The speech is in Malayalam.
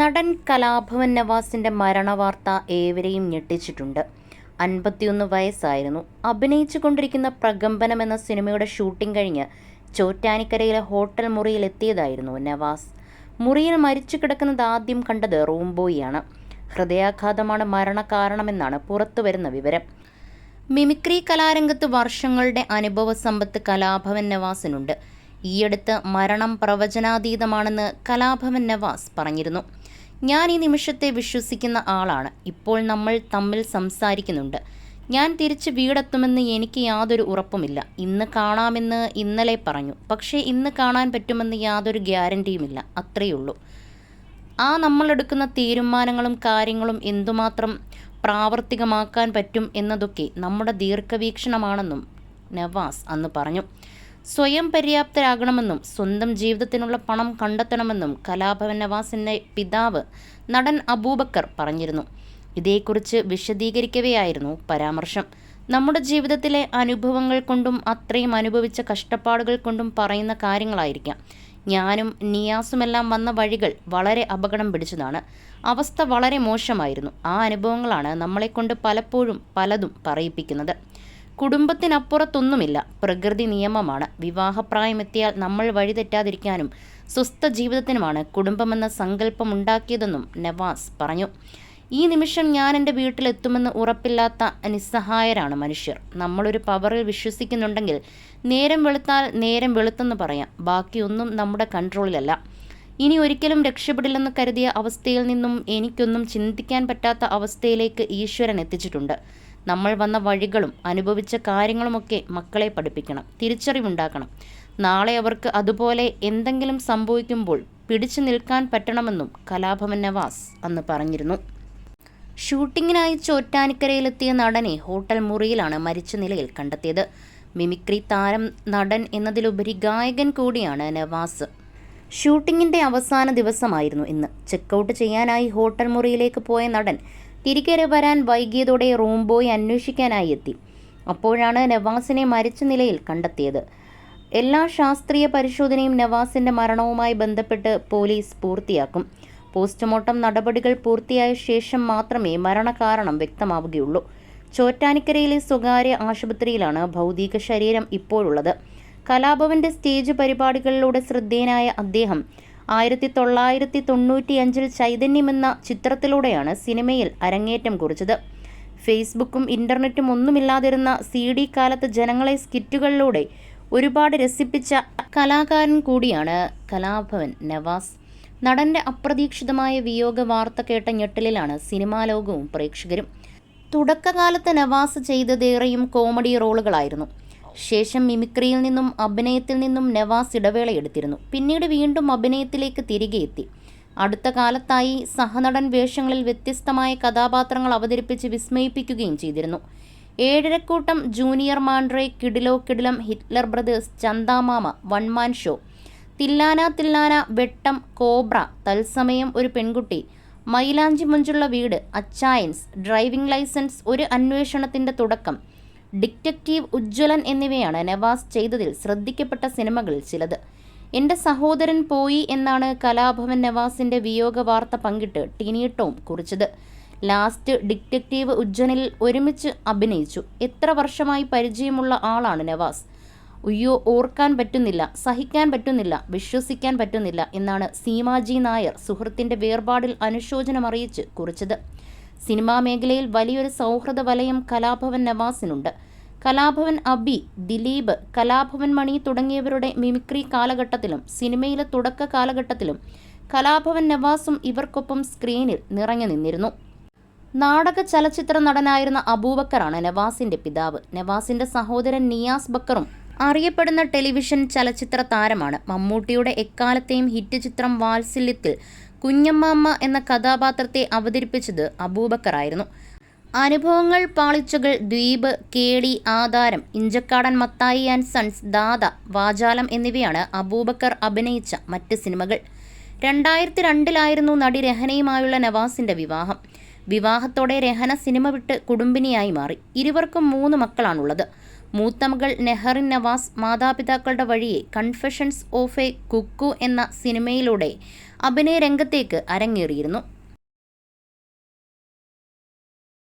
നടൻ കലാഭവൻ നവാസിന്റെ മരണവാർത്ത ഏവരെയും ഞെട്ടിച്ചിട്ടുണ്ട്. അൻപത്തിയൊന്ന് വയസ്സായിരുന്നു. അഭിനയിച്ചു കൊണ്ടിരിക്കുന്ന പ്രകമ്പനം എന്ന സിനിമയുടെ ഷൂട്ടിംഗ് കഴിഞ്ഞ് ചോറ്റാനിക്കരയിലെ ഹോട്ടൽ മുറിയിൽ എത്തിയതായിരുന്നു നവാസ്. മുറിയിൽ മരിച്ചു കിടക്കുന്നത് ആദ്യം കണ്ടത് റൂംബോയിയാണ്. ഹൃദയാഘാതമാണ് മരണകാരണമെന്നാണ് പുറത്തുവരുന്ന വിവരം. മിമിക്രി കലാരംഗത്ത് വർഷങ്ങളുടെ അനുഭവ സമ്പത്ത് കലാഭവൻ നവാസിനുണ്ട്. ഈയടുത്ത് മരണം പ്രവചനാതീതമാണെന്ന് കലാഭവൻ നവാസ് പറഞ്ഞിരുന്നു. ഞാൻ ഈ നിമിഷത്തെ വിശ്വസിക്കുന്ന ആളാണ്. ഇപ്പോൾ നമ്മൾ തമ്മിൽ സംസാരിക്കുന്നുണ്ട്. ഞാൻ തിരിച്ച് വീടെത്തുമെന്ന് എനിക്ക് യാതൊരു ഉറപ്പുമില്ല. ഇന്ന് കാണാമെന്ന് ഇന്നലെ പറഞ്ഞു. പക്ഷേ ഇന്ന് കാണാൻ പറ്റുമെന്ന് യാതൊരു ഗ്യാരണ്ടിയുമില്ല. അത്രയുള്ളൂ. ആ നമ്മളെടുക്കുന്ന തീരുമാനങ്ങളും കാര്യങ്ങളും എന്തുമാത്രം പ്രാവർത്തികമാക്കാൻ പറ്റും എന്നതൊക്കെ നമ്മുടെ ദീർഘവീക്ഷണമാണെന്നും നവാസ് അന്ന് പറഞ്ഞു. സ്വയം പര്യാപ്തരാകണമെന്നും സ്വന്തം ജീവിതത്തിനുള്ള പണം കണ്ടെത്തണമെന്നും കലാഭവൻ നവാസിന്റെ പിതാവ് നടൻ അബൂബക്കർ പറഞ്ഞിരുന്നു. ഇതേക്കുറിച്ച് വിശദീകരിക്കവെയായിരുന്നു പരാമർശം. നമ്മുടെ ജീവിതത്തിലെ അനുഭവങ്ങൾ കൊണ്ടും അത്രയും അനുഭവിച്ച കഷ്ടപ്പാടുകൾ കൊണ്ടും പറയുന്ന കാര്യങ്ങളായിരിക്കാം. ഞാനും നിയാസുമെല്ലാം വന്ന വഴികൾ വളരെ അപകടം പിടിച്ചതാണ്. അവസ്ഥ വളരെ മോശമായിരുന്നു. ആ അനുഭവങ്ങളാണ് നമ്മളെക്കൊണ്ട് പലപ്പോഴും പലതും പറയിപ്പിക്കുന്നത്. കുടുംബത്തിനപ്പുറത്തൊന്നുമില്ല. പ്രകൃതി നിയമമാണ്. വിവാഹപ്രായമെത്തിയാൽ നമ്മൾ വഴിതെറ്റാതിരിക്കാനും സ്വസ്ഥ ജീവിതത്തിനുമാണ് കുടുംബമെന്ന സങ്കല്പം ഉണ്ടാക്കിയതെന്നും നവാസ് പറഞ്ഞു. ഈ നിമിഷം ഞാൻ എന്റെ വീട്ടിലെത്തുമെന്ന് ഉറപ്പില്ലാത്ത നിസ്സഹായരാണ് മനുഷ്യർ. നമ്മളൊരു പവറിൽ വിശ്വസിക്കുന്നുണ്ടെങ്കിൽ നേരം വെളുത്താൽ നേരം വെളുത്തെന്ന് പറയാം. ബാക്കിയൊന്നും നമ്മുടെ കൺട്രോളിലല്ല. ഇനി ഒരിക്കലും രക്ഷപ്പെടില്ലെന്ന് കരുതിയ അവസ്ഥയിൽ നിന്നും എനിക്കൊന്നും ചിന്തിക്കാൻ പറ്റാത്ത അവസ്ഥയിലേക്ക് ഈശ്വരൻ എത്തിച്ചിട്ടുണ്ട്. നമ്മൾ വന്ന വഴികളും അനുഭവിച്ച കാര്യങ്ങളുമൊക്കെ മക്കളെ പഠിപ്പിക്കണം തിരിച്ചറിവുണ്ടാക്കണം. നാളെ അവർക്ക് അതുപോലെ എന്തെങ്കിലും സംഭവിക്കുമ്പോൾ പിടിച്ചു നിൽക്കാൻ പറ്റണമെന്നും കലാഭവൻ നവാസ് അന്ന് പറഞ്ഞിരുന്നു. ഷൂട്ടിങ്ങിനായി ചോറ്റാനിക്കരയിലെത്തിയ നടനെ ഹോട്ടൽ മുറിയിലാണ് മരിച്ച നിലയിൽ കണ്ടെത്തിയത്. മിമിക്രി താരം നടൻ എന്നതിലുപരി ഗായകൻ കൂടിയാണ് നവാസ്. ഷൂട്ടിങ്ങിന്റെ അവസാന ദിവസമായിരുന്നു ഇന്ന്. ചെക്കൗട്ട് ചെയ്യാനായി ഹോട്ടൽ മുറിയിലേക്ക് പോയ നടൻ തിരികെ വരാൻ വൈകിയതോടെ റൂം ബോയ് അന്വേഷിക്കാനായി എത്തി. അപ്പോഴാണ് നവാസിനെ മരിച്ച നിലയിൽ കണ്ടെത്തിയത്. എല്ലാ ശാസ്ത്രീയ പരിശോധനയും നവാസിന്റെ മരണവുമായി ബന്ധപ്പെട്ട് പോലീസ് പൂർത്തിയാക്കും. പോസ്റ്റ്മോർട്ടം നടപടികൾ പൂർത്തിയായ ശേഷം മാത്രമേ മരണകാരണം വ്യക്തമാവുകയുള്ളൂ. ചോറ്റാനിക്കരയിലെ സ്വകാര്യ ആശുപത്രിയിലാണ് ഭൗതിക ശരീരം ഇപ്പോഴുള്ളത്. കലാഭവന്റെ സ്റ്റേജ് പരിപാടികളിലൂടെ ശ്രദ്ധേയനായ അദ്ദേഹം ആയിരത്തി തൊള്ളായിരത്തി തൊണ്ണൂറ്റിയഞ്ചിൽ ചൈതന്യമെന്ന ചിത്രത്തിലൂടെയാണ് സിനിമയിൽ അരങ്ങേറ്റം കുറിച്ചത്. ഫേസ്ബുക്കും ഇന്റർനെറ്റും ഒന്നുമില്ലാതിരുന്ന സി ഡി കാലത്ത് ജനങ്ങളെ സ്കിറ്റുകളിലൂടെ ഒരുപാട് രസിപ്പിച്ച കലാകാരൻ കൂടിയാണ് കലാഭവൻ നവാസ്. നടന്റെ അപ്രതീക്ഷിതമായ വിയോഗ വാർത്ത കേട്ട ഞെട്ടലിലാണ് സിനിമാ ലോകവും പ്രേക്ഷകരും. തുടക്കകാലത്ത് നവാസ് ചെയ്തതേറെയും കോമഡി റോളുകളായിരുന്നു. ശേഷം മിമിക്രിയിൽ നിന്നും അഭിനയത്തിൽ നിന്നും നവാസ് ഇടവേളയെടുത്തിരുന്നു പിന്നീട് വീണ്ടും അഭിനയത്തിലേക്ക് തിരികെ എത്തി. അടുത്ത കാലത്തായി സഹനടൻ വേഷങ്ങളിൽ വ്യത്യസ്തമായ കഥാപാത്രങ്ങൾ അവതരിപ്പിച്ച് വിസ്മയിപ്പിക്കുകയും ചെയ്തിരുന്നു. Ezharakoottam junior Mandrake കിഡിലോ Kidilam Hitler brothers Chandamama one man show Thillana Thillana Vettam Cobra Thalsamayam Oru Penkutty മൈലാഞ്ചി മുഞ്ചുള്ള വീട് അച്ചായൻസ് ഡ്രൈവിംഗ് ലൈസൻസ് ഒരു അന്വേഷണത്തിന്റെ തുടക്കം ഡിറ്റക്റ്റീവ് ഉജ്ജ്വലൻ എന്നിവയാണ് നവാസ് ചെയ്തതിൽ ശ്രദ്ധിക്കപ്പെട്ട സിനിമകളിൽ ചിലത്. എന്റെ സഹോദരൻ പോയി എന്നാണ് കലാഭവൻ നവാസിന്റെ വിയോഗ വാർത്ത പങ്കിട്ട് ടിനി ടോം കുറിച്ചത്. ലാസ്റ്റ് ഡിറ്റക്റ്റീവ് ഉജ്ജനിൽ ഒരുമിച്ച് അഭിനയിച്ചു. എത്ര വർഷമായി പരിചയമുള്ള ആളാണ് നവാസ്. ഉയ്യോ ഓർക്കാൻ പറ്റുന്നില്ല സഹിക്കാൻ പറ്റുന്നില്ല വിശ്വസിക്കാൻ പറ്റുന്നില്ല എന്നാണ് സീമാജി നായർ സുഹൃത്തിന്റെ വേർപാടിൽ അനുശോചനമറിയിച്ച് കുറിച്ചത്. സിനിമാ മേഖലയിൽ വലിയൊരു സൗഹൃദ വലയം കലാഭവൻ നവാസിനുണ്ട്. കലാഭവൻ അബി ദിലീപ് കലാഭവൻ മണി തുടങ്ങിയവരുടെ മിമിക്രി കാലഘട്ടത്തിലും സിനിമയിലെ തുടക്ക കാലഘട്ടത്തിലും കലാഭവൻ നവാസും ഇവർക്കൊപ്പം സ്ക്രീനിൽ നിറഞ്ഞു നിന്നിരുന്നു. നാടക ചലച്ചിത്ര നടനായിരുന്ന അബൂബക്കറാണ് നവാസിന്റെ പിതാവ്. നവാസിന്റെ സഹോദരൻ നിയാസ് ബക്കറും അറിയപ്പെടുന്ന ടെലിവിഷൻ ചലച്ചിത്ര താരമാണ്. മമ്മൂട്ടിയുടെ എക്കാലത്തെയും ഹിറ്റ് ചിത്രം വാത്സല്യത്തിൽ കുഞ്ഞമ്മമ്മ എന്ന കഥാപാത്രത്തെ അവതരിപ്പിച്ചത് അബൂബക്കറായിരുന്നു. അനുഭവങ്ങൾ പാളിച്ചകൾ ദ്വീപ് കേളി ആധാരം ഇഞ്ചക്കാടൻ മത്തായി ആൻഡ് സൺസ് ദാദ വാചാലം എന്നിവയാണ് അബൂബക്കർ അഭിനയിച്ച മറ്റ് സിനിമകൾ. രണ്ടായിരത്തി രണ്ടിലായിരുന്നു നടി രഹനയുമായുള്ള നവാസിന്റെ വിവാഹം. വിവാഹത്തോടെ രഹന സിനിമ വിട്ട് കുടുംബിനിയായി മാറി. ഇരുവർക്കും മൂന്ന് മക്കളാണുള്ളത്. മൂത്ത മകൾ നെഹറിൻ നവാസ് മാതാപിതാക്കളുടെ വഴിയെ കൺഫെഷൻസ് ഓഫ് എ കുക്കു എന്ന സിനിമയിലൂടെ അഭിനയ രംഗത്തേക്ക് അരങ്ങേറിയിരുന്നു